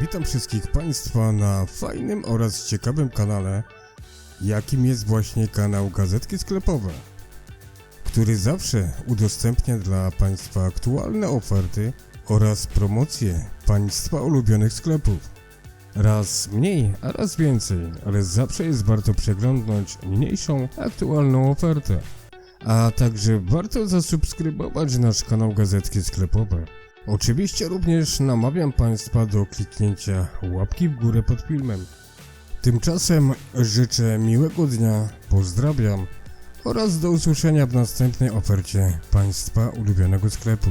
Witam wszystkich Państwa na fajnym oraz ciekawym kanale, jakim jest właśnie kanał Gazetki Sklepowe, który zawsze udostępnia dla Państwa aktualne oferty oraz promocje Państwa ulubionych sklepów. Raz mniej, a raz więcej, ale zawsze jest warto przeglądnąć niniejszą aktualną ofertę. A także warto zasubskrybować nasz kanał Gazetki Sklepowe. Oczywiście również namawiam Państwa do kliknięcia łapki w górę pod filmem. Tymczasem życzę miłego dnia, pozdrawiam oraz do usłyszenia w następnej ofercie Państwa ulubionego sklepu.